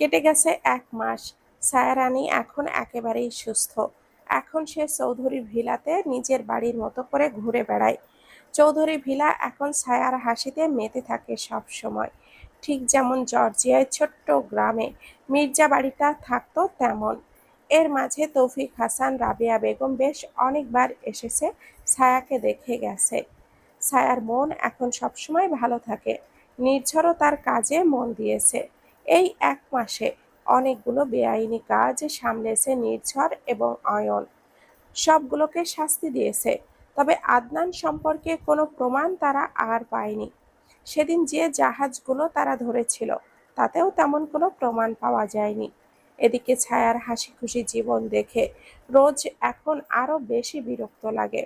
কেটে গেছে এক মাস। ছায়ারানী এখন একেবারেই সুস্থ। এখন সে চৌধুরী ভিলাতে নিজের বাড়ির মতো করে ঘুরে বেড়ায়। চৌধুরী ভিলা এখন ছায়ার হাসিতে মেতে থাকে সব সময়। ঠিক যেমন জর্জিয়ায় ছোট্ট গ্রামে মির্জা বাড়িটা থাকতো তেমন। এর মাঝে তৌফিক হাসান, রাবেয়া বেগম বেশ অনেকবার এসেছে ছায়াকে দেখে গেছে। ছায়ার মন এখন সবসময় ভালো থাকে। নির্ঝরও তার কাজে মন দিয়েছে। এই এক মাসে অনেকগুলো বেআইনি কাজ সামলেছে নির্ঝর এবং অয়ন সবগুলোকে শাস্তি দিয়েছে, তবে আদনান সম্পর্কে কোনো প্রমাণ তারা আর পায়নি। সেদিন যে জাহাজগুলো তারা ধরেছিল, তাতেও তেমন কোনো প্রমাণ পাওয়া যায়নি। এদিকে ছায়ার হাসি খুশি জীবন দেখে রোজ এখন আরও বেশি বিরক্ত লাগে।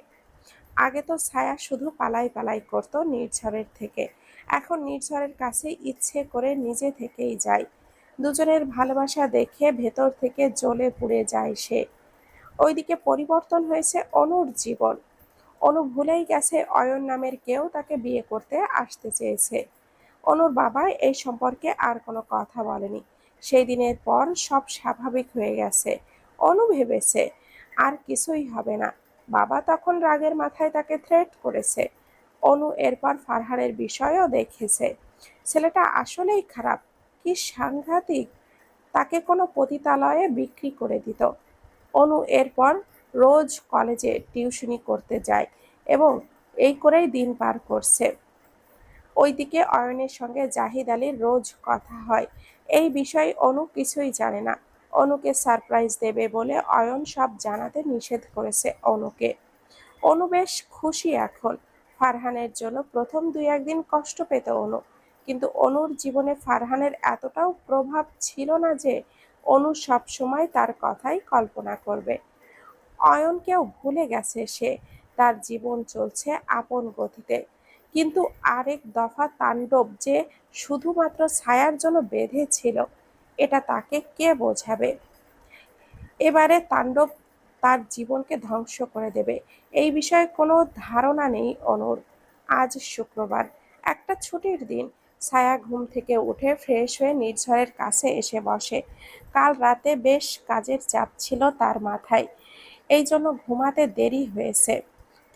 আগে তো ছায়া শুধু পালাই পালাই করত নির্ঝরের থেকে। এখন নির্ঝরের কাছে ইচ্ছে করে নিজে থেকেই যায়। দুজনের ভালোবাসা দেখে ভেতর থেকে জ্বলে পুড়ে যায় সে। ওইদিকে পরিবর্তন হয়েছে অনুর জীবন। অনু ভুলেই গেছে অয়ন নামের কেউ তাকে বিয়ে করতে আসতে চেয়েছে। অনুর বাবা এই সম্পর্কে আর কোনো কথা বলেনি। সেই দিনের পর সব স্বাভাবিক হয়ে গেছে। অনু ভেবেছে, আর কিছুই হবে না। বাবা তখন রাগের মাথায় তাকে থ্রেট করেছে। অনু এরপর ফারহানের বিষয়ও দেখেছে। ছেলেটা আসলেই খারাপ। কি সাংঘাতিক। তাকে কোনো পতিতালয়ে বিক্রি করে দিত। অনু এরপর রোজ কলেজে টিউশনি করতে যায় এবং এই করেই দিন পার করছে। ওইদিকে অয়নের সঙ্গে জাহিদ আলীর রোজ কথা হয়। এই বিষয়ে অনু কিছুই জানে না। অনুকে সারপ্রাইজ দেবে বলে অয়ন সব জানাতে নিষেধ করেছে অনুকে। অনু বেশ খুশি এখন। ফারহানের জন্য প্রথম দুই একদিন কষ্ট পেত অনু। কিন্তু অনুর জীবনে ফারহানের এতটাও প্রভাব ছিল না যে, অনু সব সময় তার কথাই কল্পনা করবে। অয়নকেও ভুলে গেছে সে, তার জীবন চলছে আপন গতিতে। কিন্তু আরেক দফা তাণ্ডব যে শুধুমাত্র ছায়ার জন্য বেঁধেছিল, এটা তাকে কে বোঝাবে? এবারে তাণ্ডব তার জীবনকে ধ্বংস করে দেবে। এই বিষয়ে কোনো ধারণা নেই অনুর। আজ শুক্রবার, একটা ছুটির দিন, ছায়া ঘুম থেকে উঠে ফ্রেশ হয়ে নির্ঝরের কাছে এসে বসে। কাল রাতে বেশ কাজের চাপ ছিল তার মাথায়। এই জন্য ঘুমাতে দেরি হয়েছে।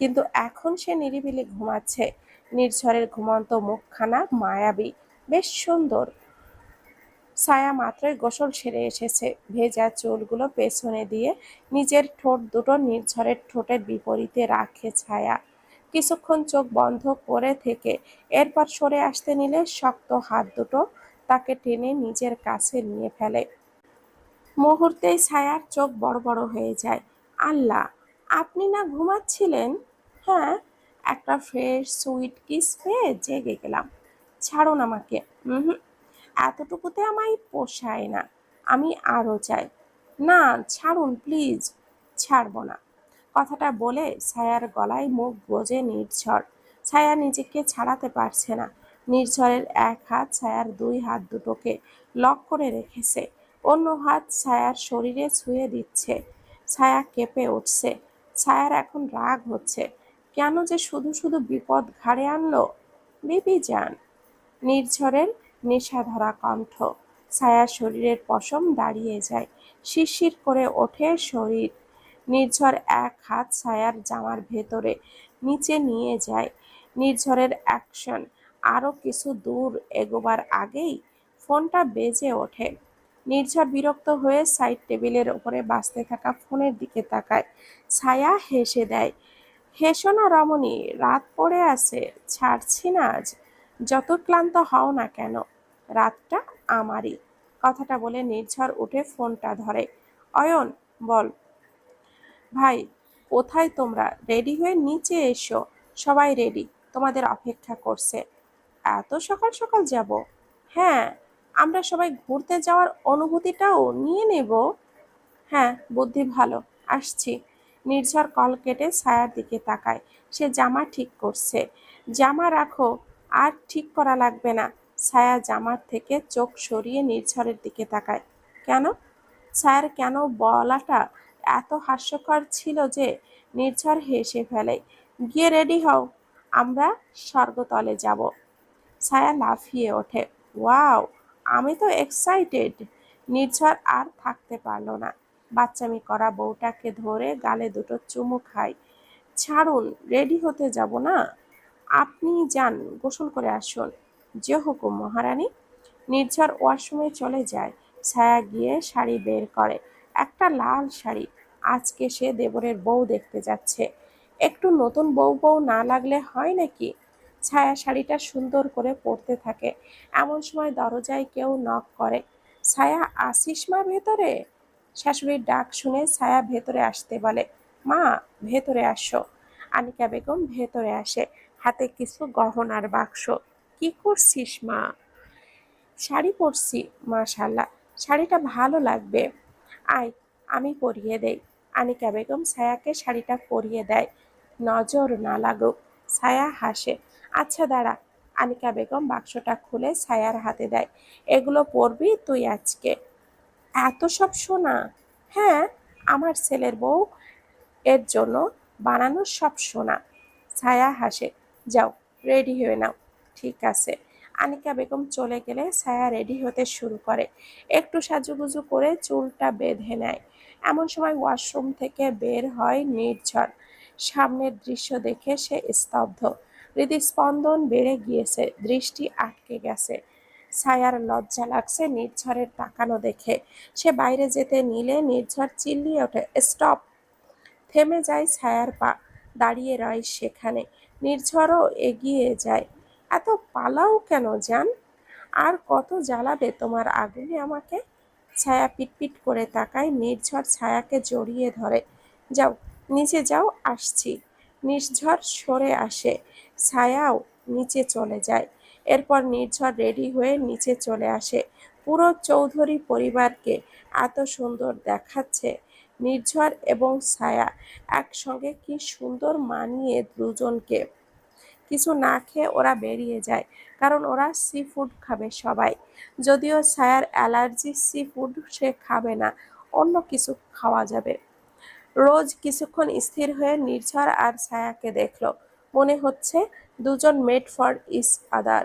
কিন্তু এখন সে নিরিবিলি ঘুমাচ্ছে। নির্ঝরের ঘুমন্ত মুখখানা মায়াবী, বেশ সুন্দর। ছায়া মাত্রই গোসল সেরে এসেছে। ভেজা চুলগুলো পেছনে দিয়ে নিজের ঠোঁট দুটো নির্ঝরের ঠোঁটের বিপরীতে রাখে ছায়া। কিছুক্ষণ চোখ বন্ধ করে থেকে এরপর সরে আসতে নিলে শক্ত হাত দুটো তাকে টেনে নিজের কাছে নিয়ে ফেলে। মুহূর্তেই ছায়ার চোখ বড় বড় হয়ে যায়। আল্লাহ, আপনি না ঘুমাচ্ছিলেন? হ্যাঁ একটা ফ্রেশ সুইট কিস পেয়ে জেগে গেলাম। ছাড়ুন আমাকে। হুম। এতটুকুতে আমায় পোষায় না। আমি আরও চাই। না, ছাড়ুন, প্লিজ। ছাড়বো না। কথাটা বলে ছায়ার গলায় মুখ গোজে নির্ঝর। ছায়া নিজেকে ছাড়াতে পারছে না। নির্ঝরের এক হাত ছায়ার দুই হাত দুটোকে লক করে রেখেছে। অন্য হাত ছায়ার শরীরে ছুঁয়ে দিচ্ছে। ছায়া কেঁপে উঠছে। ছায়ার এখন রাগ হচ্ছে। কেন যে শুধু শুধু বিপদ ঘাড়ে আনলো? বিপি যান। নির্ঝরের নেশাধরা কণ্ঠ। ছায়ার শরীরের পশম দাঁড়িয়ে যায়। শিরশির করে ওঠে শরীর। নির্ঝর এক হাত ছায়ার জামার ভেতরে নিচে নিয়ে যায়। নির্ঝরের অ্যাকশন। আরও কিছু দূর এগোবার আগেই ফোনটা বেজে ওঠে। নির্ঝর বিরক্ত হয়ে সাইড টেবিলের ওপরে বাঁচতে থাকা ফোনের দিকে তাকায়। ছায়া হেসে দেয়, হেসো না রমণী, রাত পড়ে আছে, ছাড়ছি না আজ। যত ক্লান্ত হও না কেন, রাতটা আমারই। কথাটা বলে নির্ঝর উঠে ফোনটা ধরে। অয়ন, বল। ভাই, কোথায় তোমরা? রেডি হয়ে নিচে এসো। সবাই রেডি, তোমাদের অপেক্ষা করছে। এত সকাল সকাল যাব? হ্যাঁ আমরা সবাই ঘুরতে যাওয়ার অনুভূতিটাও নিয়ে নেব। হ্যাঁ বুদ্ধি ভালো, আসছি। নির্ঝর কল কেটে ছায়ার দিকে তাকায়। সে জামা ঠিক করছে। জামা রাখো আর ঠিক করা লাগবে না। ছায়া জামার থেকে চোখ সরিয়ে নির্ঝরের দিকে তাকায়। কেন? ছায়ার কেন বলাটা এত হাস্যকর ছিল যে নির্ঝর হেসে ফেলে, গিয়ে রেডি হও, আমরা স্বর্গতলে যাব। ছায়া লাফিয়ে ওঠে, ওয়াও, আমি তো এক্সাইটেড। নির্ঝর আর থাকতে পারল না। বাচ্চামি করা বউটাকে ধরে গালে দুটো চুমু খায়, ছাড়ুন, রেডি হতে যাব না? আপনি যান, গোসল করে আসুন। যে হুকুম মহারানী নির্ঝর ওয়াশরুমে চলে যায়, ছায়া গিয়ে শাড়ি বের করে। একটা লাল শাড়ি, আজকে সে দেবরের বউ দেখতে যাচ্ছে। একটু নতুন বউ বউ না লাগলে হয় নাকি? ছায়া শাড়িটা সুন্দর করে পরতে থাকে। এমন সময় দরজায় কেউ নক করে, ছায়া, আসিস মা ভেতরে? শাশুড়ির ডাক শুনে ছায়া ভেতরে আসতে বলে, মা, ভেতরে আসো। আনিকা বেগম ভেতরে আসে। হাতে কিছু গহনার বাক্স। কি করছিস মা? শাড়ি পরছি, মাশাল্লাহ, শাড়িটা ভালো লাগবে। আয়, আমি পরিয়ে দেই। আনিকা বেগম ছায়াকে শাড়িটা পরিয়ে দেয়। নজর না লাগুক। ছায়া হাসে। আচ্ছা দাঁড়া। আনিকা বেগম বাক্সটা খুলে ছায়ার হাতে দেয়। এগুলো পরবি তুই আজকে। এত সব সোনা? হ্যাঁ আমার ছেলের বউ এর জন্য বানানো সব সোনা। ছায়া হাসে। যাও রেডি হয়ে নাও। ঠিক আছে। আনিকা বেগম চলে গেলে ছায়া রেডি হতে শুরু করে। একটু সাজুগুজু করে চুলটা বেঁধে নেয়। এমন সময় ওয়াশরুম থেকে বের হয় নির্ঝর। সামনের দৃশ্য দেখে সে স্তব্ধ। হৃদস্পন্দন বেড়ে গিয়েছে, দৃষ্টি আটকে গেছে। ছায়ার লজ্জা লাগছে নির্ঝরের তাকানো দেখে। সে বাইরে যেতে নিলে নির্ঝর চিল্লিয়ে ওঠে স্টপ থেমে যায় ছায়ার পা, দাঁড়িয়ে রয় সেখানে। নির্ঝরও এগিয়ে যায়। এত পালাও কেন যান আর কত জ্বালাবে তোমার আগুনে আমাকে? ছায়া পিটপিট করে তাকায়, নির্ঝর ছায়াকে জড়িয়ে ধরে। যাও, নিচে যাও, আসছি। নির্ঝর সরে আসে, ছায়াও নিচে চলে যায়। এরপর নির্ঝর রেডি হয়ে নিচে চলে আসে। পুরো চৌধুরী পরিবারকে এত সুন্দর দেখাচ্ছে। নির্ঝর এবং ছায়া। একসঙ্গে কি সুন্দর মানিয়ে দুজনকে। কিছু না খেয়ে ওরা বেরিয়ে যায়, কারণ ওরা সি ফুড খাবে সবাই। যদিও ছায়ার অ্যালার্জি সি ফুড সে খাবে না, অন্য কিছু খাওয়া যাবে। রোজ কিছুক্ষণ স্থির হয়ে নির্ঝর আর ছায়াকে দেখল। মনে হচ্ছে দুজন মেড ফর ইস আদার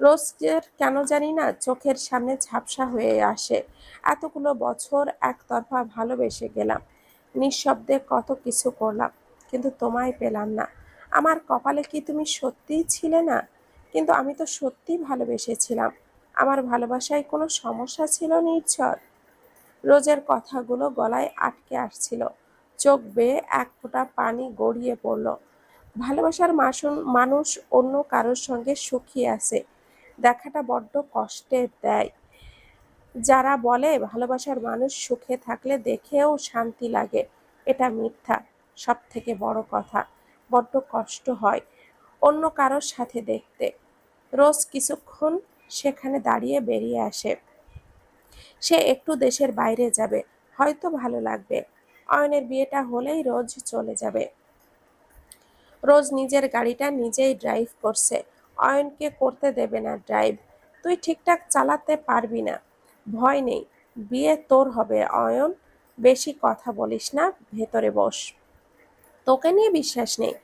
রোজের কেন জানি না, চোখের সামনে ঝাপসা হয়ে আসে। এতগুলো বছর একতরফা ভালোবেসে গেলাম। নিঃশব্দে কত কিছু করলাম, কিন্তু তোমায় পেলাম না। আমার কপালে কি তুমি সত্যিই ছিলে না? কিন্তু আমি তো সত্যিই ভালোবেসেছিলাম। আমার ভালোবাসায় কোনো সমস্যা ছিল নির্ঝর রোজের কথাগুলো গলায় আটকে আসছিল। চোখ বেয়ে এক ফোঁটা পানি গড়িয়ে পড়ল। ভালোবাসার মাসুন মানুষ অন্য কারোর সঙ্গে সুখী আছে। দেখাটা বড্ড কষ্টের দেয়। যারা বলে ভালোবাসার মানুষ সুখে থাকলে দেখেও শান্তি লাগে, এটা মিথ্যা সব থেকে বড় কথা। বড্ড কষ্ট হয় অন্য কারোর সাথে দেখতে। রোজ কিছুক্ষণ সেখানে দাঁড়িয়ে বেরিয়ে আসে। সে একটু দেশের বাইরে যাবে, হয়তো ভালো লাগবে। অয়নের বিয়েটা হলেই রোজ চলে যাবে। রোজ নিজের গাড়িটা নিজেই ড্রাইভ করছে। অয়নকে করতে দেবে না, ড্রাইভ। তুই ঠিকঠাক চালাতে পারবি না। ভয় নেই, বিয়ে তোর হবে। অয়ন বেশি কথা বলিস না, ভেতরে বস। তোকে নিয়ে বিশ্বাস নেই।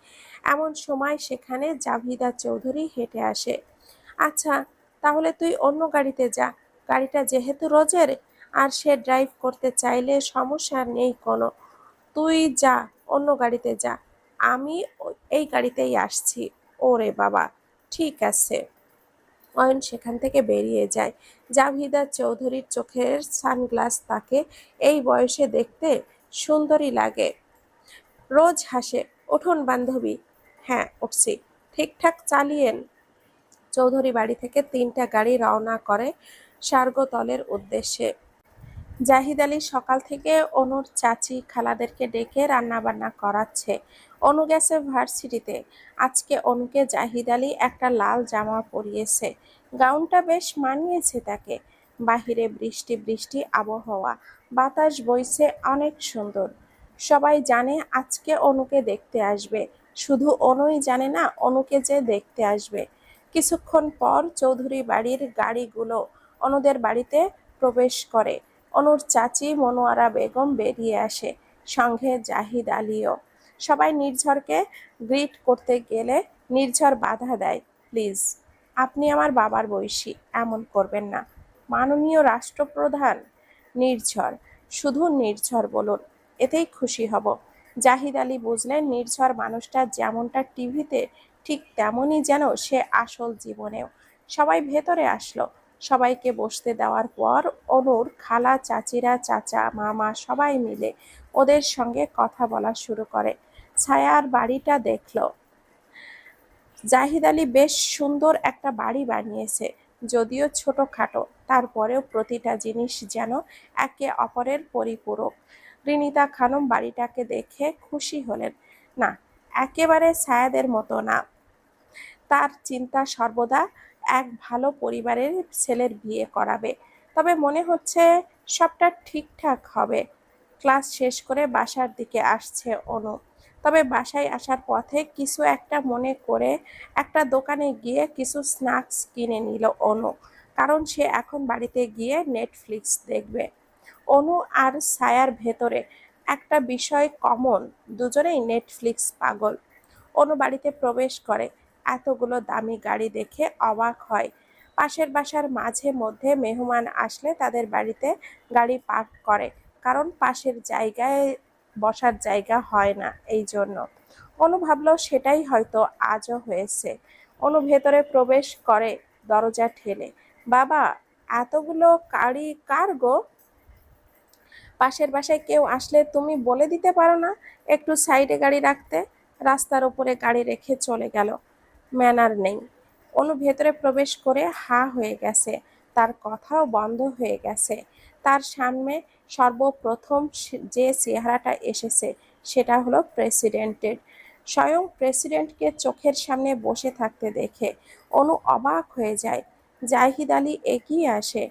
এমন সময় সেখানে জাভিদা চৌধুরী হেঁটে আসে। আচ্ছা তাহলে তুই অন্য গাড়িতে যা। গাড়িটা যেহেতু রোজের, আর সে ড্রাইভ করতে চাইলে সমস্যা নেই কোনো। তুই যা, অন্য গাড়িতে যা। আমি এই গাড়িতেই আসছি। ওরে বাবা। ঠিক আছে। অয়ন সেখান থেকে বেরিয়ে যায়। জাভিদা চৌধুরীর চোখের সানগ্লাস তাকে এই বয়সে দেখতে সুন্দরী লাগে। রোজ হাসে উঠুন বান্ধবী। হ্যাঁ উঠছি। ঠিকঠাক চালিয়েন। চৌধুরী বাড়ি থেকে তিনটা গাড়ি রওনা করে সার্গতলের উদ্দেশ্যে। জাহিদ আলী সকাল থেকে অনুর চাচি খালাদেরকে ডেকে রান্নাবান্না করাচ্ছে। অনু ভার্সিটিতে। আজকে অনুকে জাহিদ আলী একটা লাল জামা পরিয়েছে। গাউনটা বেশ মানিয়েছে তাকে। বাহিরে বৃষ্টি বৃষ্টি আবহাওয়া। বাতাস বইছে অনেক সুন্দর। সবাই জানে আজকে অনুকে দেখতে আসবে। শুধু অনুই জানে না, অনুকে যে দেখতে আসবে। কিছুক্ষণ পর চৌধুরী বাড়ির গাড়িগুলো অনুদের বাড়িতে প্রবেশ করে। অনুর চাচি মনোয়ারা বেগম বেরিয়ে আসে, সঙ্গে জাহিদ আলীও। সবাই নির্ঝরকে গ্রিট করতে গেলে নির্ঝর বাধা দেয়। প্লিজ, আপনি আমার বাবার বয়সী, এমন করবেন না। মাননীয় রাষ্ট্রপ্রধান, নির্ঝর, শুধু নির্ঝর বলুন, এতেই খুশি হব। জাহিদ আলী বুঝলেন, নির্ঝর মানুষটা যেমনটা টিভিতে ঠিক তেমনই যেন সে আসল জীবনেও। সবাই ভেতরে আসলো। সবাইকে বসতে দেওয়ার পর অনুর খালা, চাচিরা, চাচা, মামা সবাই মিলে ওদের সঙ্গে কথা বলা শুরু করে। ছায়ার বাড়িটা দেখল। জাহিদ আলী বেশ সুন্দর একটা বাড়ি বানিয়েছে, যদিও ছোটখাটো। তারপরেও প্রতিটা জিনিস যেন একে অপরের পরিপূরক। রিনিতা খানম বাড়িটাকে দেখে খুশি হলেন। না, একেবারে ছায়াদের মতো না। তার চিন্তা সর্বদা এক ভালো পরিবারের ছেলের বিয়ে করাবে। তবে মনে হচ্ছে সবটা ঠিকঠাক হবে। ক্লাস শেষ করে বাসার দিকে আসছে অনু। তবে বাসায় আসার পথে কিছু একটা মনে করে একটা দোকানে গিয়ে কিছু স্ন্যাক্স কিনে নিল অনু, কারণ সে এখন বাড়িতে গিয়ে নেটফ্লিক্স দেখবে। অনু আর ছায়ার ভেতরে একটা বিষয় কমন, দুজনেই নেটফ্লিক্স পাগল। অনু বাড়িতে প্রবেশ করে এতগুলো দামি গাড়ি দেখে অবাক হয়। পাশের বাসার মাঝে মধ্যে মেহমান আসলে তাদের বাড়িতে গাড়ি পার্ক করে, কারণ পাশের জায়গায় বসার জায়গা হয় না এই জন্য। অনু ভাবলো সেটাই হয়তো আজও হয়েছে। অনু ভেতরে প্রবেশ করে দরজা ঠেলে, বাবা, এতগুলো গাড়ি কার গো? পাশের বাসায় কেউ আসলে তুমি বলে দিতে পারো না একটু সাইডে গাড়ি রাখতে? রাস্তার উপরে গাড়ি রেখে চলে গেল। ম্যানার নেই। অনু ভেতরে প্রবেশ করে হা হয়ে গেছে। তার কথাও বন্ধ হয়ে গেছে। তার সামনে সর্বপ্রথম যে চেহারাটা এসেছে, সেটা হলো প্রেসিডেন্টের। স্বয়ং প্রেসিডেন্টকে চোখের সামনে বসে থাকতে দেখে অনু অবাক হয়ে যায়। জাহিদ আলী এগিয়ে আসে।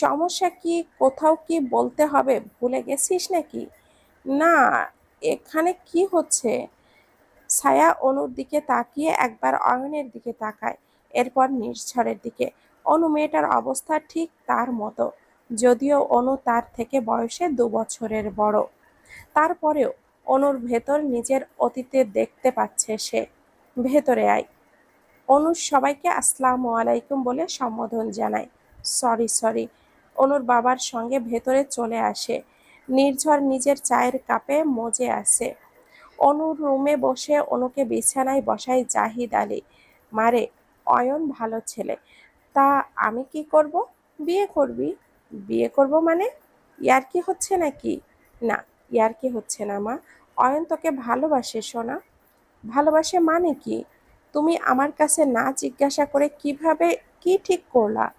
সমস্যা কি? কোথাও কি বলতে হবে? ভুলে গেছিস নাকি? না, এখানে কি হচ্ছে? ছায়া অনুর দিকে তাকিয়ে একবার অয়নের দিকে তাকায়, এরপর নির্ঝরের দিকে। অনু মেয়েটার অবস্থা ঠিক তার মতো। যদিও অনু তার থেকে বয়সে দু বছরের বড়। তারপরেও অনুর ভেতর নিজের অতীতে দেখতে পাচ্ছে সে। ভেতরে আয়। অনুর সবাইকে আসসালামু আলাইকুম বলে সম্বোধন জানায়। Sorry sorry. অনুর বাবার সঙ্গে ভেতরে চলে আসে। নির্ঝর নিজের চায়ের কাপে মজে আসে। অনুর রুমে বসে অনুকে বিছানায় বসায় জাহিদ আলী। মারে, অয়ন ভালো ছেলে। তা আমি কি করব? বিয়ে করবি? বিয়ে করব মানে? ইয়ার কি হচ্ছে নাকি? না, ইয়ার কি হচ্ছে না, মা? অয়ন তোকে ভালোবাসে, সোনা। ভালোবাসে মানে কি? তুমি আমার কাছে না জিজ্ঞাসা করে কীভাবে কি ঠিক করলা?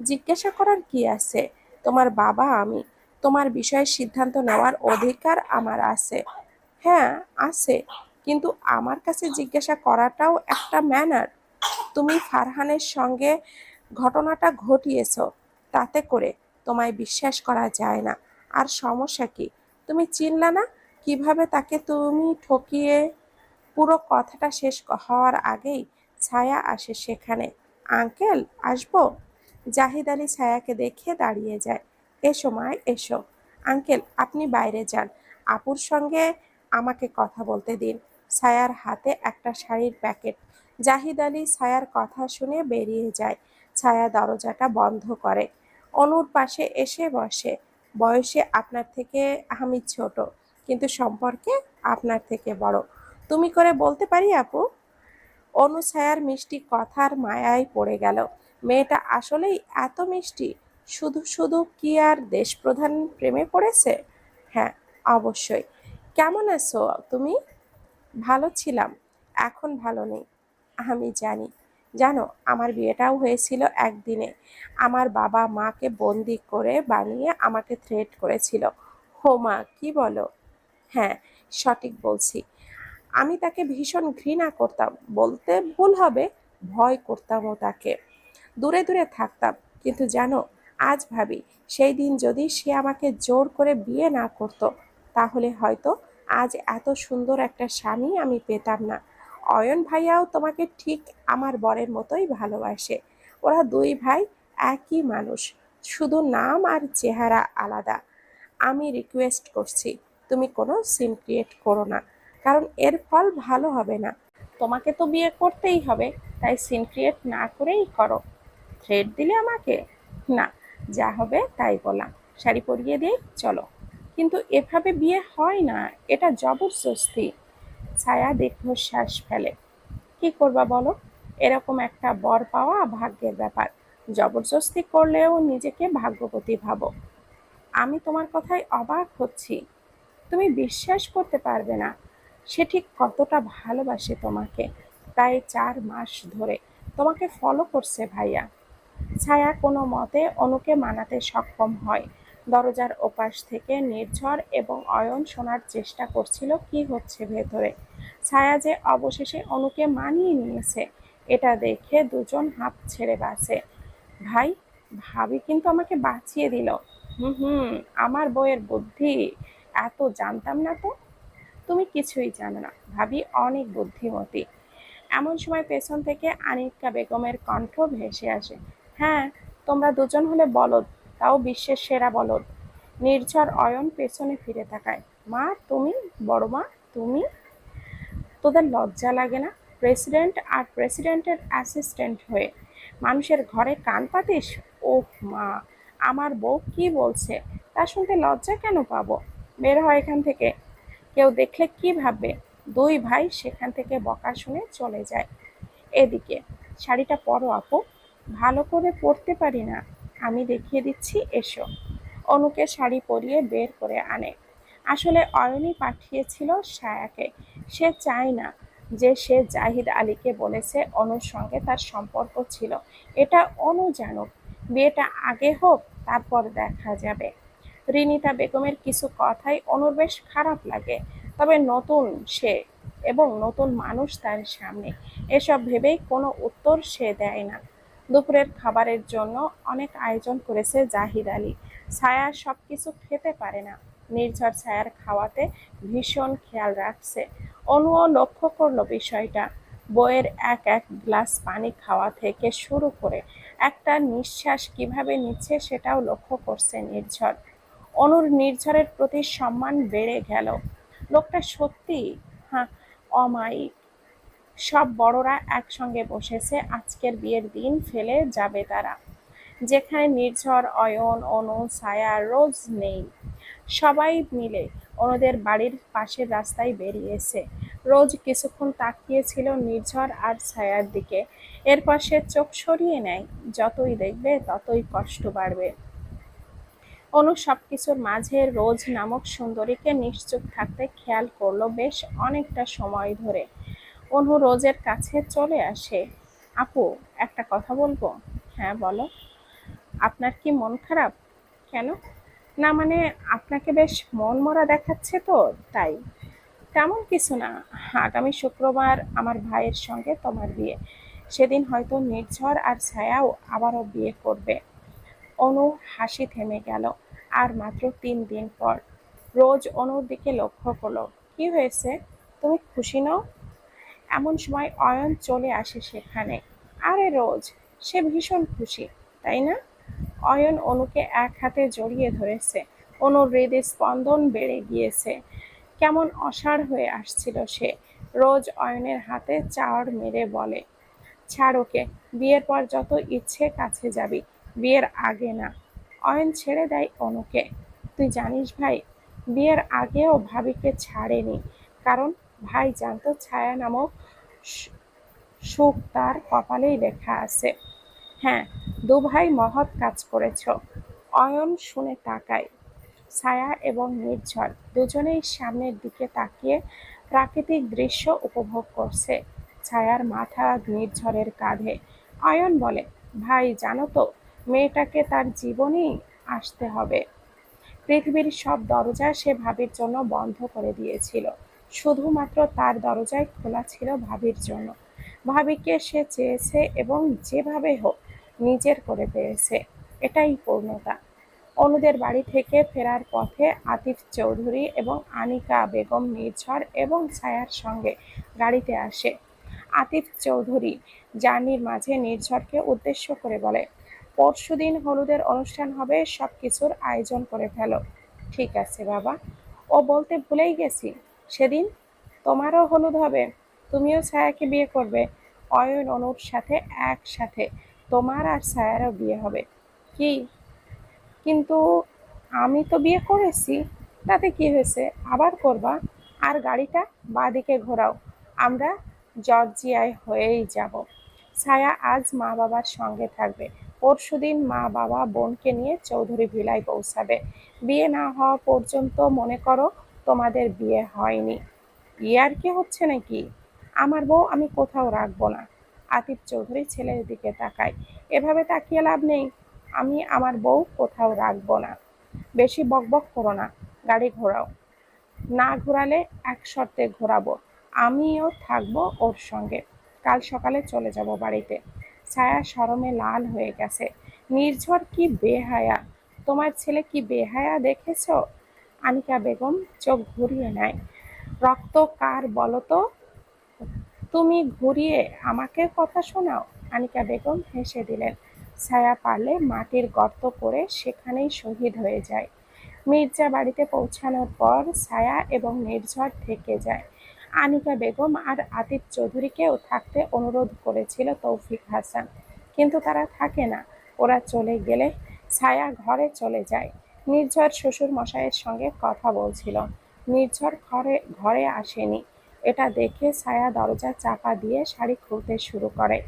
জিজ্ঞাসা করার কি আছে? তোমার বাবা আমি। তোমার বিষয়ে সিদ্ধান্ত নেওয়ার অধিকার আমার আছে। হ্যাঁ আছে। কিন্তু আমার কাছে জিজ্ঞাসা করাটাও একটা ম্যানার। তুমি ফারহানের সঙ্গে ঘটনাটা ঘটিয়েছ, তাতে করে। তোমায় বিশ্বাস করা যায় না। আর সমস্যা কি? তুমি চিনলা না? কীভাবে তাকে তুমি ঠকিয়ে পুরো কথাটা শেষ হওয়ার আগেই ছায়া আসে সেখানে। আঙ্কেল, আসব? জাহিদ আলী ছায়াকে দেখে দাঁড়িয়ে যায়। এসো মা, এসো। আঙ্কেল, আপনি বাইরে যান। আপুর সঙ্গে আমাকে কথা বলতে দিন। ছায়ার হাতে একটা শাড়ির প্যাকেট। জাহিদ আলী ছায়ার কথা শুনে বেরিয়ে যায়। ছায়া দরজাটা বন্ধ করে। অনুর পাশে এসে বসে। বয়সে আপনার থেকে আমি ছোট, কিন্তু সম্পর্কে আপনার থেকে বড়। তুমি করে বলতে পারি, আপু? অনু ছায়ার মিষ্টি কথার মায়ায় পড়ে গেল। মেয়েটা আসলেই এত মিষ্টি। শুধু শুধু কি আর দেশপ্রধান প্রেমে পড়েছে? হ্যাঁ অবশ্যই। কেমন আছো তুমি? ভালো ছিলাম, এখন ভালো নেই, আমি জানি। জানো, আমার বিয়েটাও হয়েছিল একদিনে। আমার বাবা মাকে বন্দি করে বানিয়ে আমাকে থ্রেট করেছিল। হো মা, কি বলো? হ্যাঁ সঠিক বলছি। আমি তাকে ভীষণ ঘৃণা করতাম। বলতে ভুল হবে, ভয় করতামও তাকে। দূরে দূরে থাকতাম। কিন্তু জানো, আজ ভাবি, সেই দিন যদি সে আমাকে জোর করে বিয়ে না করতো, তাহলে হয়তো আজ এত সুন্দর একটা স্বামী আমি পেতাম না। অয়ন ভাইয়াও তোমাকে ঠিক আমার বরের মতোই ভালোবাসে। ওরা দুই ভাই একই মানুষ, শুধু নাম আর চেহারা আলাদা। আমি রিকোয়েস্ট করছি, তুমি কোনো সিন ক্রিয়েট করো না, কারণ এর ফল ভালো হবে না। তোমাকে তো বিয়ে করতেই হবে, তাই সিন ক্রিয়েট না করেই করো। থ্রেড দিলে আমাকে? না, যা হবে তাই বললাম। শাড়ি পরিয়ে দিয়ে চলো। কিন্তু এভাবে বিয়ে হয় না, এটা জবরদস্তি। ছায়া দীর্ঘশ্বাস ফেলে। কি করবা বলো? এরকম একটা বর পাওয়া ভাগ্যের ব্যাপার। জবরদস্তি করলেও নিজেকে ভাগ্যবতী ভাবো। আমি তোমার কথায় অবাক হচ্ছি। তুমি বিশ্বাস করতে পারবে না। সে ঠিক কতটা ভালোবাসে তোমাকে। প্রায় চার মাস ধরে তোমাকে ফলো করছে ভাইয়া। ছায়া কোনো মতে অনুকে মানাতে সক্ষম হয়। দরজার ওপাশ থেকে নির্ঝর এবং অয়ন শোনার চেষ্টা করছিল, কি হচ্ছে ভেতরে? ছায়া যে অবশেষে অনুকে মানিয়ে নিয়েছে, এটা দেখে দুজন হাঁপ ছেড়ে বাঁচে। ভাই, ভাবি কিন্তু আমাকে বাঁচিয়ে দিল। হুম হুম, আমার বইয়ের বুদ্ধি। এত জানতাম না তো? তুমি কিছুই জানো না। ভাবি অনেক বুদ্ধিমতী। এমন সময় পেছন থেকে আনিকা বেগমের কণ্ঠ ভেসে আসে। হ্যাঁ তোমরা দুজন হলে বলদ তাও বিশ্বের সেরা বলদ। নির্ঝর অয়ন পেছনে ফিরে তাকায়। মা, তুমি? বড় মা, তুমি? তোদের লজ্জা লাগে না? প্রেসিডেন্ট আর প্রেসিডেন্টের অ্যাসিস্ট্যান্ট হয়ে। মানুষের ঘরে কান পাতিস? ও মা, আমার বউ কি বলছে? তা শুনতে লজ্জা কেন পাবো? বের হয় এখান থেকে। কেউ দেখলে কি ভাববে? দুই ভাই সেখান থেকে বকা শুনে চলে যায়। এদিকে শাড়িটা পরো আপু। ভালো করে পরতে পারি না। আমি দেখিয়ে দিচ্ছি, এসো। অনুকে শাড়ি পরিয়ে বের করে আনে। আসলে অয়নি পাঠিয়েছিল সায়াকে। সে চায় না যে সে জাহিদ আলীকে বলেছে অনুর সঙ্গে তার সম্পর্ক ছিল। এটা অনু জানুক। বিয়েটা আগে হোক, তারপর দেখা যাবে। রিনিতা বেগমের কিছু কথাই অনুর বেশ খারাপ লাগে। তবে নতুন সে এবং নতুন মানুষ তার সামনে। এসব ভেবেই কোনো উত্তর সে দেয় না। দুপুরের খাবারের জন্য অনেক আয়োজন করেছে জাহিদ আলী। ছায়া সব কিছু খেতে পারে না। নির্ঝর ছায়ার খাওয়াতে ভীষণ খেয়াল রাখছে। অনুও লক্ষ্য করল বিষয়টা। বইয়ের এক এক গ্লাস পানি খাওয়া থেকে শুরু করে একটা নিঃশ্বাস কীভাবে নিচ্ছে সেটাও লক্ষ্য করছে নির্ঝর। অনুর নির্ঝরের প্রতি সম্মান বেড়ে গেল। লোকটা সত্যি হ্যাঁ অমায়িক। সব বড়রা একসঙ্গে বসেছে, আজকের বিয়ের দিন ফেলে যাবে তারা। যেখানে নির্ঝর, অয়ন, অনু, ছায়া, রোজ নেই। সবাই মিলে ওনাদের বাড়ির পাশের রাস্তায় বেরিয়েছে। রোজ কিছুক্ষণ তাকিয়েছিল নির্ঝর আর ছায়ার দিকে। এরপর সে চোখ সরিয়ে নেয়, যতই দেখবে ততই কষ্ট বাড়বে। অনু সবকিছুর মাঝে রোজ নামক সুন্দরীকে নিশ্চুপ থাকতে খেয়াল করল বেশ অনেকটা সময় ধরে। অনু রোজের কাছে চলে আসে। আপু, একটা কথা বলব? হ্যাঁ বলো। আপনার কি মন খারাপ? কেন? না মানে আপনাকে বেশ মন মরা দেখাচ্ছে তো, তাই। তেমন কিছু না। আগামী শুক্রবার আমার ভাইয়ের সঙ্গে তোমার বিয়ে। সেদিন হয়তো নির্ঝর আর ছায়াও আবারও বিয়ে করবে। অনু হাসি থেমে গেল, আর মাত্র তিন দিন পর। রোজ অনুর দিকে লক্ষ্য করল। কি হয়েছে? তুমি খুশি নও? এমন সময় অয়ন চলে আসে সেখানে। আরে রোজ, সে ভীষণ খুশি, তাই না? অয়ন অনুকে এক হাতে জড়িয়ে ধরেছে। অনুর হৃদয় স্পন্দন বেড়ে গিয়েছে। কেমন অসাড় হয়ে আসছিল সে। রোজ অয়নের হাতে চাড় মেরে বলে, ছাড় ওকে, বিয়ের পর যত ইচ্ছে কাছে যাবি, বিয়ের আগে না। অয়ন ছেড়ে দেয় অনুকে, তুই জানিস ভাই, বিয়ের আগেও ভাবিকে ছাড়েনি। কারণ ভাই জানতো ছায়া নামক সুখ তার কপালেই লেখা আছে। হ্যাঁ দু ভাই মহৎ কাজ করেছ অয়ন শুনে তাকায়। ছায়া এবং নির্ঝর দুজনেই সামনের দিকে তাকিয়ে প্রাকৃতিক দৃশ্য উপভোগ করছে। ছায়ার মাথা নির্ঝরের কাঁধে। অয়ন বলে, ভাই, জানো তো, মেয়েটাকে তার জীবনেই আসতে হবে। পৃথিবীর সব দরজা সে ভাবির জন্য বন্ধ করে দিয়েছিল। শুধুমাত্র তার দরজায় খোলা ছিল ভাবির জন্য। ভাবিকে সে চেয়েছে এবং যেভাবে হোক নিজের করে পেয়েছে, এটাই পূর্ণতা। অনুদের বাড়ি থেকে ফেরার পথে আতিফ চৌধুরী এবং আনিকা বেগম নির্ঝর এবং ছায়ার সঙ্গে গাড়িতে আসে। আতিফ চৌধুরী জার্নির মাঝে নির্ঝরকে উদ্দেশ্য করে বলে পরশুদিন হলুদের অনুষ্ঠান হবে সব কিছুর আয়োজন করে ফেলো। ঠিক আছে বাবা। ও বলতে ভুলেই গেছি। সেদিন তোমারও হলুদ হবে, তুমিও ছায়াকে বিয়ে করবে, অয়ন অনুর সাথে, একসাথে তোমার আর ছায়ারও বিয়ে হবে। কি? কিন্তু আমি তো বিয়ে করেছি, তাতে কি হয়েছে? আবার করবা? আর গাড়িটা বাঁদিকে ঘোরাও, আমরা জর্জিয়ায় হয়েই যাব। ছায়া আজ মা বাবার সঙ্গে থাকবে পরশুদিন মা বাবা বোনকে নিয়ে চৌধুরী ভিলায় পৌঁছাবে। বিয়ে না হওয়া পর্যন্ত মনে করো তোমাদের বিয়ে হয়নি। ইয়ার কি হচ্ছে নাকি? আমার বউ আমি কোথাও রাখব না। আতিফ চৌধুরী ছেলের দিকে তাকায়। এভাবে তাকিয়ে লাভ নেই। আমি আমার বউ কোথাও রাখব না। বেশি বকবক করো না। গাড়ি ঘোরাও। না ঘোরালে এক শর্তে ঘোরাবো। আমিও থাকব ওর সঙ্গে। কাল সকালে চলে যাব বাড়িতে। ছায়া শরমে লাল হয়ে গেছে। নির্ঝর কি বেহায়া। তোমার ছেলে কি বেহায়া দেখেছ? আনিকা বেগম চোখ ঘুরিয়ে নেয়। রক্ত কার বলো তো? তুমি ঘুরিয়ে আমাকে কথা শোনাও? আনিকা বেগম হেসে দিলেন। ছায়া পারলে মাটির গর্ত করে সেখানেই শহীদ হয়ে যায়। মির্জা বাড়িতে পৌঁছানোর পর ছায়া এবং নির্ঝর থেকে যায়। আনিকা বেগম আর আতিফ চৌধুরীকেও থাকতে অনুরোধ করেছিল তৌফিক হাসান। কিন্তু তারা থাকে না। ওরা চলে গেলে ছায়া ঘরে চলে যায়। নির্ঝর শ্বশুর মশাইয়ের সঙ্গে কথা বলছিল। নির্ঝর ঘরে ঘরে আসেনি। এটা দেখে ছায়া দরজা চাপা দিয়ে শাড়ি খুলতে শুরু করে।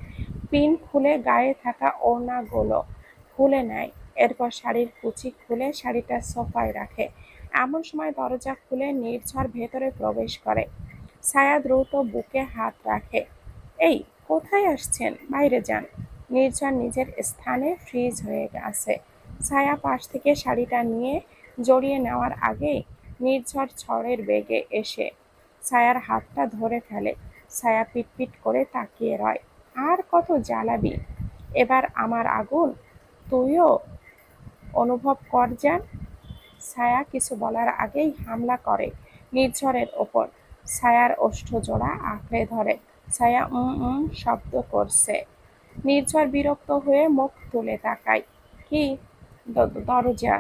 পিন খুলে গায়ে থাকা ওড়নাগুলো খুলে নেয়। এরপর শাড়ির কুচি খুলে শাড়িটা সোফায় রাখে। এমন সময় দরজা খুলে নির্ঝর ভেতরে প্রবেশ করে। ছায়া দ্রুত বুকে হাত রাখে। এই, কোথায় আসছেন? বাইরে যান। নির্ঝর নিজের স্থানে ফ্রিজ হয়ে গেছে। ছায়া পাশ থেকে শাড়িটা নিয়ে জড়িয়ে নেওয়ার আগেই নির্ঝর ঝড়ের বেগে এসে ছায়ার হাতটা ধরে ফেলে। ছায়া পিটপিট করে তাকিয়ে রয়, আর কত জ্বালাবি? এবার আমার আগুন, তুইও অনুভব কর যান। ছায়া কিছু বলার আগেই হামলা করে নির্ঝরের ওপর। ছায়ার ওষ্ঠজোড়া আঁকড়ে ধরে। ছায়া উম উম শব্দ করছে। নির্ঝর বিরক্ত হয়ে মুখ তুলে তাকায়। কি দরজা।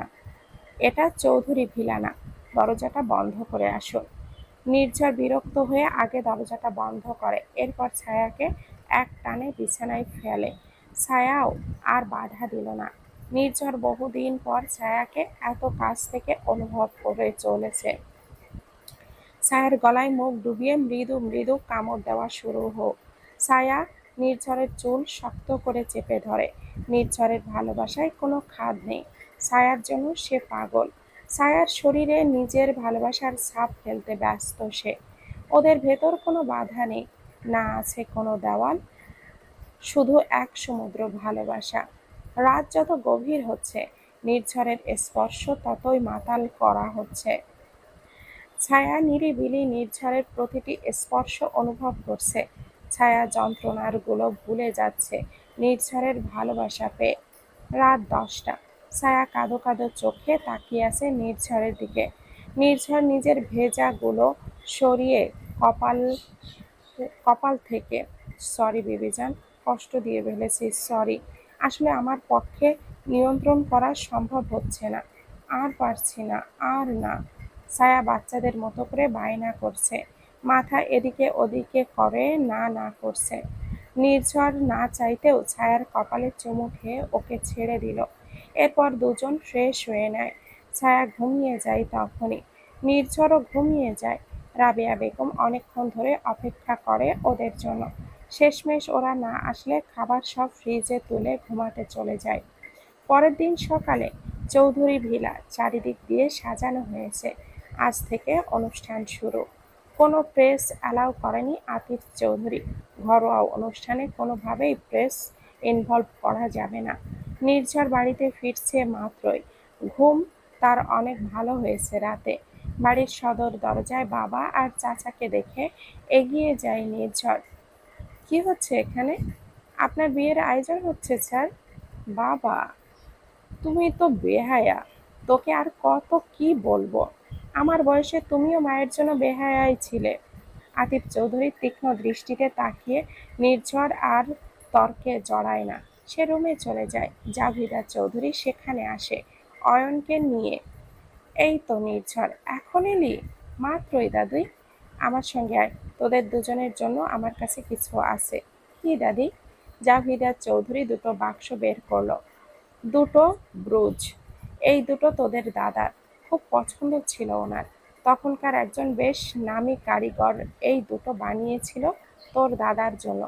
এটা চৌধুরী ভিলানা। দরজাটা বন্ধ করে আসুন নির্ঝর বিরক্ত হয়ে আগে দরজাটা বন্ধ করে। এরপর ছায়াকে এক টানে বিছানায় ফেলে। ছায়াও আর বাধা দিল না। নির্ঝর বহুদিন পর ছায়াকে এত কাছ থেকে অনুভব করে চলেছে। ছায়ার গলায় মুখ ডুবিয়ে মৃদু মৃদু কামড় দেওয়া শুরু হোক ছায়া নির্ঝরের চুল শক্ত করে চেপে ধরে। নির্ঝরের ভালোবাসায় কোনো খাদ নেই। ছায়ার জন্য সে পাগল। ছায়ার শরীরে নিজের ভালোবাসার ছাপ ফেলতে ব্যস্ত সে। ওদের ভেতর কোনো বাধা নেই। না আছে কোনো দেওয়াল। শুধু এক সমুদ্র ভালোবাসা। রাত যত গভীর হচ্ছে, নির্ঝরের স্পর্শ ততই মাতাল করা হচ্ছে। ছায়া নিরিবিলি নির্ঝরের প্রতিটি স্পর্শ অনুভব করছে। ছায়া যন্ত্রণারগুলো ভুলে যাচ্ছে। নির্ঝরের ভালোবাসা পেয়ে রাত দশটা। ছায়া কাঁদো কাঁদো চোখে তাকিয়ে আছে নির্ঝরের দিকে। নির্ঝর নিজের ভেজাগুলো সরিয়ে কপাল কপাল থেকে, সরি বেবিজান, কষ্ট দিয়ে ফেলেছি, সরি। আসলে আমার পক্ষে নিয়ন্ত্রণ করা সম্ভব হচ্ছে না। আর পারছি না, আর না। ছায়া বাচ্চাদের মতো করে বায়না করছে। মাথা এদিকে ওদিকে করে না না করছে। নির্ঝর না চাইতেও ছায়ার কপালে চুমু খেয়ে ওকে ছেড়ে দিল। এরপর দুজন ফ্রেশ হয়ে নেয়। ছায়া ঘুমিয়ে যায় তখনই। নির্ঝরও ঘুমিয়ে যায়। রাবেয়া বেগম অনেকক্ষণ ধরে অপেক্ষা করে ওদের জন্য। শেষমেশ ওরা না আসলে খাবার সব ফ্রিজে তুলে ঘুমাতে চলে যায়। পরের দিন সকালে চৌধুরী ভিলা চারিদিক দিয়ে সাজানো হয়েছে। আজ থেকে অনুষ্ঠান শুরু। কোনো প্রেস অ্যালাউ করেনি আতিফ চৌধুরী। ঘরোয়া অনুষ্ঠানে কোনোভাবেই প্রেস ইনভলভ করা যাবে না। নির্ঝর বাড়িতে ফিরছে মাত্রই। ঘুম তার অনেক ভালো হয়েছে রাতে। বাড়ির সদর দরজায় বাবা আর চাচাকে দেখে এগিয়ে যায় নির্ঝর। কি হচ্ছে এখানে? আপনার বিয়ের আয়োজন হচ্ছে, স্যার? বাবা, তুমি তো বেহায়া। তোকে আর কত কি বলব? আমার বয়সে তুমিও মায়ের জন্য বেহায়াই ছিলে। আতিফ চৌধুরী তীক্ষ্ণ দৃষ্টিতে তাকিয়ে নির্ঝর আর তর্কে জড়ায় না। সে রুমে চলে যায়। জাভিদা চৌধুরী সেখানে আসে অয়নকে নিয়ে। এই তো নির্ঝর, এখন এলি? মাত্রই দাদুই? আমার সঙ্গে আয়, তোদের দুজনের জন্য আমার কাছে কিছু আছে। কি দাদি? জাভিদা চৌধুরী দুটো বাক্স বের করল। দুটো ব্রুজ। এই দুটো তোদের দাদার। খুব পছন্দ ছিল ওনার। তখনকার একজন বেশ নামী কারিগর এই দুটো বানিয়েছিল তোর দাদার জন্য।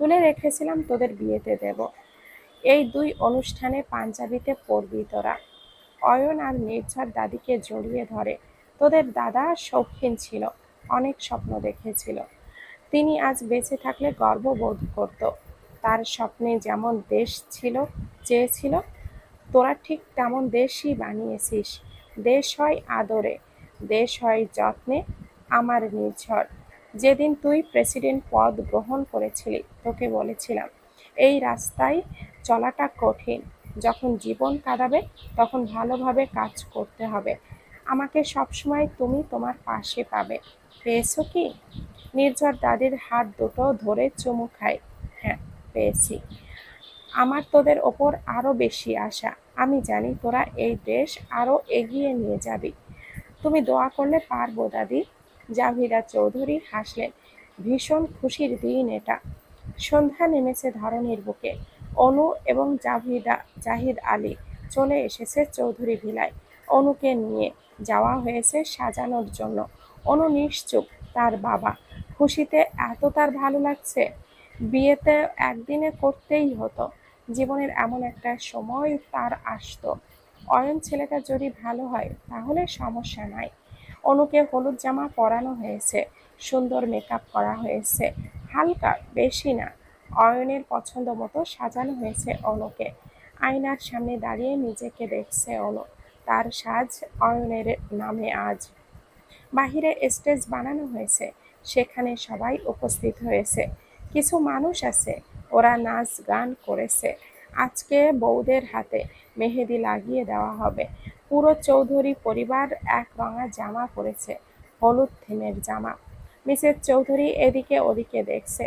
তুলে রেখেছিলাম তোদের বিয়েতে দেব। এই দুই অনুষ্ঠানে পাঞ্জাবিতে পড়বি তোরা। অয়ন আর নির্ঝর দাদিকে জড়িয়ে ধরে তোদের দাদা শৌখিন ছিল, অনেক স্বপ্ন দেখেছিল। তিনি আজ বেঁচে থাকলে গর্ববোধ করত। তার স্বপ্নে যেমন দেশ ছিল চেয়েছিল তোরা ঠিক তেমন দেশই বানিয়েছিস। দেশ হয় আদরে, দেশ হয় যত্নে, আমার নির্ঝর। যেদিন তুই প্রেসিডেন্ট পদ গ্রহণ করেছিলি, তোকে বলেছিলাম, এই রাস্তায় চলাটা কঠিন। যখন জীবন কাঁদাবে তখন ভালোভাবে কাজ করতে হবে। আমাকে সবসময় তুমি তোমার পাশে পাবে। পেয়েছ কি? নির্ঝর দাদির হাত দুটো ধরে চুমু খায়। হ্যাঁ পেয়েছি। আমার তোদের ওপর আরও বেশি আশা। আমি জানি তোরা এই দেশ আরও এগিয়ে নিয়ে যাবি। তুমি দোয়া করলে পারব দাদি জাভিদা চৌধুরী হাসলেন। ভীষণ খুশির দিন এটা। সন্ধ্যা নেমেছে ধরনীর বুকে। অনু এবং জাভিদা, জাহিদ আলী চলে এসেছে চৌধুরী ভিলায়। অনুকে নিয়ে যাওয়া হয়েছে সাজানোর জন্য। অনু নিশ্চুপ তার বাবা। খুশিতে এত তার ভালো লাগছে? বিয়েতে একদিনে করতেই হতো। জীবনের এমন একটা সময় তার আসতো। অয়ন ছেলেটা যদি ভালো হয়, তাহলে সমস্যা নাই। অনুকে হলুদ জামা পরানো হয়েছে, সুন্দর মেকআপ করা হয়েছে, হালকা, বেশি না। অয়নের পছন্দ মতো সাজানো হয়েছে অনুকে। আয়নার সামনে দাঁড়িয়ে নিজেকে দেখছে অনু। তার সাজ অয়নের নামে আজ। বাহিরে স্টেজ বানানো হয়েছে, সেখানে সবাই উপস্থিত হয়েছে। কিছু মানুষ আছে ওরা নাচ গান করেছে। আজকে বৌদের হাতে মেহেদি লাগিয়ে দেওয়া হবে। পুরো চৌধুরী পরিবার এক রঙা জামা পরেছে, হলুদ থিমের জামা। মিসেস চৌধুরী এদিকে ওদিকে দেখছে,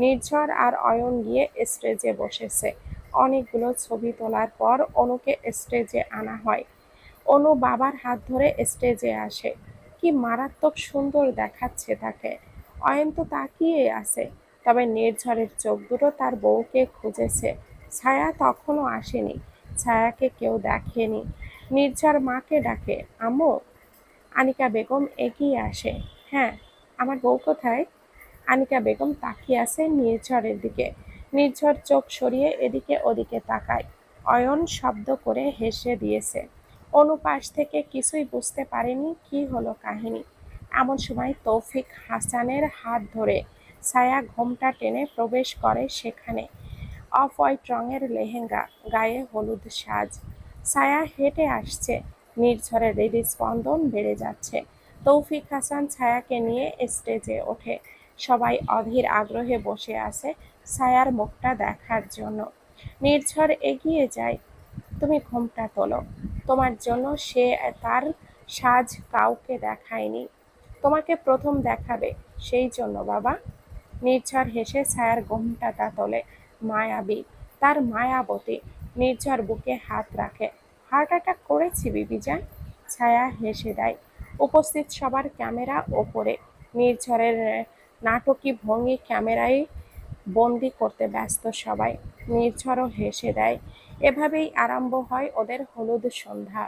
নির্ঝর আর অয়ন গিয়ে স্টেজে বসেছে। অনেকগুলো ছবি তোলার পর অনুকে স্টেজে আনা হয়। অনু বাবার হাত ধরে স্টেজে আসে। কি মারাত্মক সুন্দর দেখাচ্ছে তাকে। অয়ন তো তাকিয়ে আছে। তবে নির্ঝরের চোখ দুটো তার বউকে খুঁজেছে। ছায়া তখনও আসেনি। ছায়াকে কেউ দেখেনি। নির্ঝর মাকে ডাকে, আম্মু, আনিকা বেগম এগিয়ে আসে। হ্যাঁ আমার বউ কোথায়? আনিকা বেগম তাকিয়ে আছে নির্ঝরের দিকে। নির্ঝর চোখ সরিয়ে এদিকে ওদিকে তাকায়। অয়ন শব্দ করে হেসে দিয়েছে। অনুপাশ থেকে কিছুই বুঝতে পারেনি কি হলো কাহিনী। এমন সময় তৌফিক হাসানের হাত ধরে ছায়া ঘোমটা টেনে প্রবেশ করে সেখানে। অফ হোয়াইট রঙের লেহেঙ্গা, গায়ে হলুদ সাজ। ছায়া হেঁটে আসছে। নির্ঝরে নির্ঝরের হৃদস্পন্দন বেড়ে যাচ্ছে। তৌফিক হাসান ছায়াকে নিয়ে স্টেজে ওঠে। সবাই অধীর আগ্রহে বসে আছে ছায়ার মুখটা দেখার জন্য। নির্ঝর এগিয়ে যায়। তুমি ঘোমটা তোলো। তোমার জন্য সে তার সাজ কাউকে দেখায়নি। তোমাকে প্রথম দেখাবে। সেই জন্য, বাবা। নির্ঝর হেসে ছায়ার ঘোমটাটা তোলে মায়াবী। তার মায়াবতী নির্ঝর বুকে হাত রাখে। হার্ট অ্যাটাক করেছি বিবিজান ছায়া হেসে দেয়। উপস্থিত সবার ক্যামেরা ওপরে। নির্ঝরের নাটকী ভঙ্গি ক্যামেরায় বন্দি করতে ব্যস্ত সবাই। নির্ঝরও হেসে দেয়। এভাবেই আরম্ভ হয় ওদের হলুদ সন্ধ্যা।